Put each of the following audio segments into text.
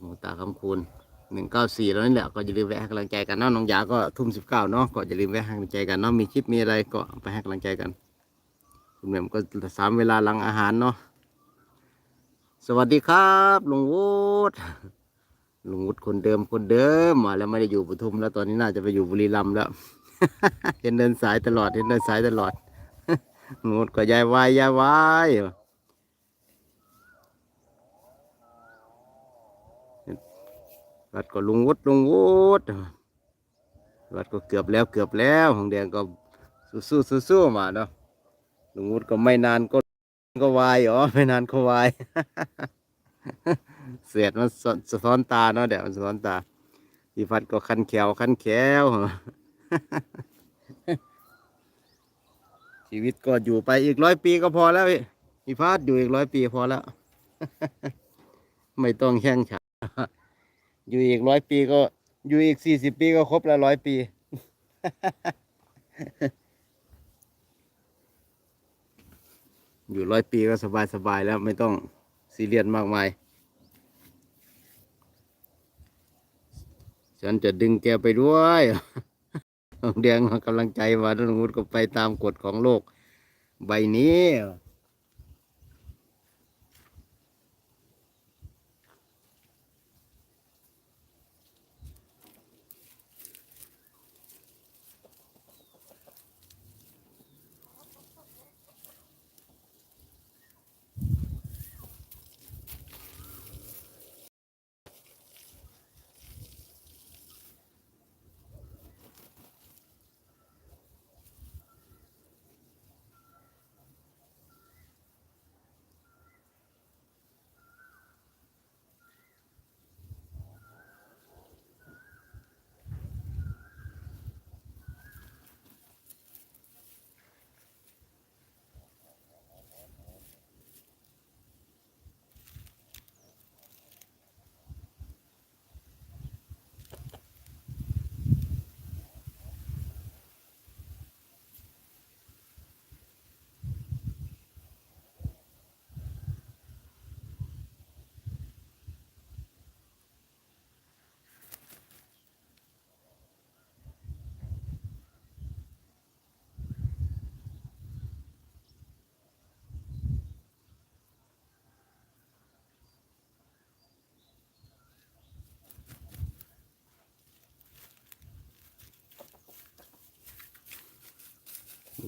หมูตาคำคูณหนึ่งเก้าสี่แล้วนี่แหละก็อย่าลืมแวะให้กำลังใจกันเนาะน้องยาก็ทุ่มสิบเก้าเนาะก็อย่าลืมแวะให้กำลังใจกันเนาะมีคลิปมีอะไรก็ไปให้กำลังใจกันคุณแหม่มก็สามเวลาหลังอาหารเนาะสวัสดีครับลุงวุฒิลุงวุฒิคนเดิมคนเดิมมาแล้วไม่ได้อยู่ปทุมแล้วตอนนี้น่าจะไปอยู่บุรีรัมย์แล้วเห็นเดินสายตลอดเห็นเดินสายตลอดลุงวุฒิก็ยายวายยายวาย วัดก็ลงวุฒิลงวุฒิวัดก็เกือบแล้วเกือบแล้วของแดงก็สู้สู้สู้ๆมาเนาะลุงวุฒิก็ไม่นานก็ก็วายอ๋อไม่นานก็วายเสียดมันสะท้อนตาเนาะเดี๋ยวมันสะท้อนตาพี่พัดก็คันแขวคันแขวชีวิตก็อยู่ไปอีกร้อยปีก็พอแล้วพี่พี่พัดอยู่อีกร้อยปีพอแล้ว ไม่ต้องแข่งขัน อยู่อีกร้อยปีก็ อยู่อีกสี่สิบปีก็ครบแล้วร้อยปี อยู่ร้อยปีก็สบายสบายๆแล้วไม่ต้องซีเรียสมากมาย ฉันจะดึงแกไปด้วยแดงกำลังใจมาทุกมุดก็ไปตามกฎของโลก ใบนี้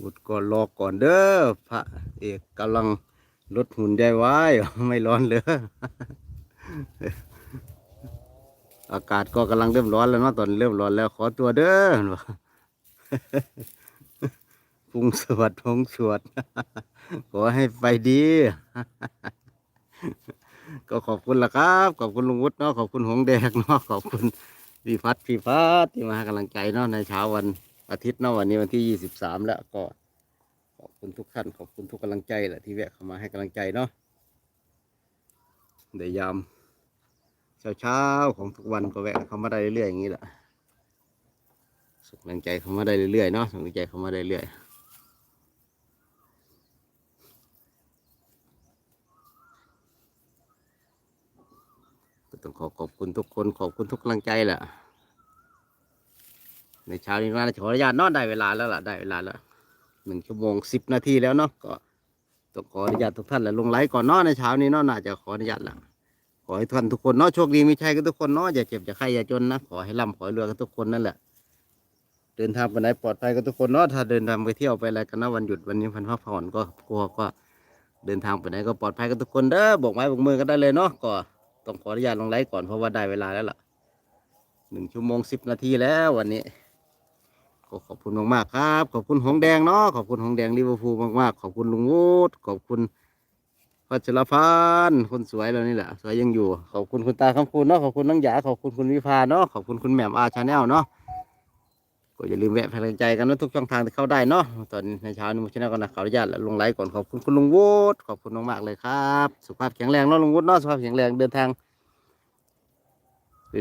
วุดก่อนรอก่อนเด้อพระเอกกำลังลดหุ่นได้ไว้ไม่ร้อนเลยอากาศก็กำลังเริ่มร้อนแล้วเนาะตอนเริ่มร้อนแล้ว ขอตัวเด้อพุงสวัสดพงสวด ขอให้ไปดี ก็ขอบคุณละครับ ขอบคุณลุงวุฒิเนาะขอบคุณหงแดงเนาะขอบคุณพี่พัดพี่พัดที่มาให้กำลังใจเนาะในเช้าวัน อาทิตย์เนาะวันนี้วันที่ยี่สิบสามแล้วก็ขอบคุณทุกท่านขอบคุณทุกกำลังใจแหละที่แวะเข้ามาให้กำลังใจเนาะในยามเช้าๆของทุกวันก็แวะเข้ามาได้เรื่อยๆอย่างนี้แหละส่งกำลังใจเข้ามาได้เรื่อยๆเนาะส่งกำลังใจเข้ามาได้เรื่อยก็ต้องขอขอบคุณทุกคนขอบคุณทุกกำลังใจแหละ ในเช้านี้ว่าขออนุญาตนอนได้เวลาแล้วล่ะได้เวลาแล้วหนึ่งชั่วโมงสิบนาทีแล้วเนาะก็ต้องขออนุญาตทุกท่านแหละลงไลฟ์ก่อนเนาะในเช้านี้เนาะน่าจะขออนุญาตละขอให้ท่านทุกคนเนาะโชคดีมีชัยกันทุกคนเนาะอย่าเจ็บอย่าไข้อย่าจนนะขอให้ร่ำขอให้รวยกันทุกคนนั่นแหละเดินทางไปไหนปลอดภัยกันทุกคนเนาะถ้าเดินทางไปเที่ยวไปอะไรกันนะวันหยุดวันนี้พันพักผ่อนก็กลัวก็ เดินทางไปไหนก็ปลอดภัยกันทุกคนเด้อบอกไม้บอกมือกันได้เลยเนาะก็ต้องขออนุญาตลงไลฟ์ก่อนเพราะว่าได้เวลาแล้วล่ะหนึ่งชั่วโมงสิบนาทีแล้ววันนี้ ก็ขอบคุณมากๆครับ ขอบคุณหงแดงเนาะขอบคุณหงแดงลิเวอร์พูลมากๆ ขอบคุณลุงวูดขอบคุณพัชรพันธ์คนสวยเรานี่แหละสวยยังอยู่ ขอบคุณคุณตาคำคุณเนาะขอบคุณน้องหยาขอบคุณคุณวิภาเนาะขอบคุณคุณแหม่มอาชาแนลเนาะก็อย่าลืมแวะพลังใจกันนะทุกช่องทางที่เข้าได้เนาะตอนในเช้านี้มุชแนลก็นะขออนุญาตลงไลฟ์ก่อนขอบคุณคุณลุงวูดขอบคุณมากๆเลยครับสุขภาพแข็งแรงเนาะลุงวูดเนาะสุขภาพแข็งแรงเดินทาง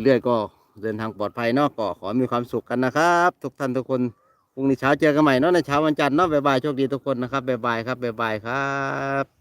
เรื่อยๆก็ เดินทางปลอดภัยเนาะก็ขอมีความสุขกันนะครับ ทุกท่านทุกคนพรุ่งนี้เช้าเจอกันใหม่เนาะในเช้าวันจันทร์เนาะบ๊ายบายโชคดีทุกคนนะครับบ๊ายบายครับบ๊ายบายครับ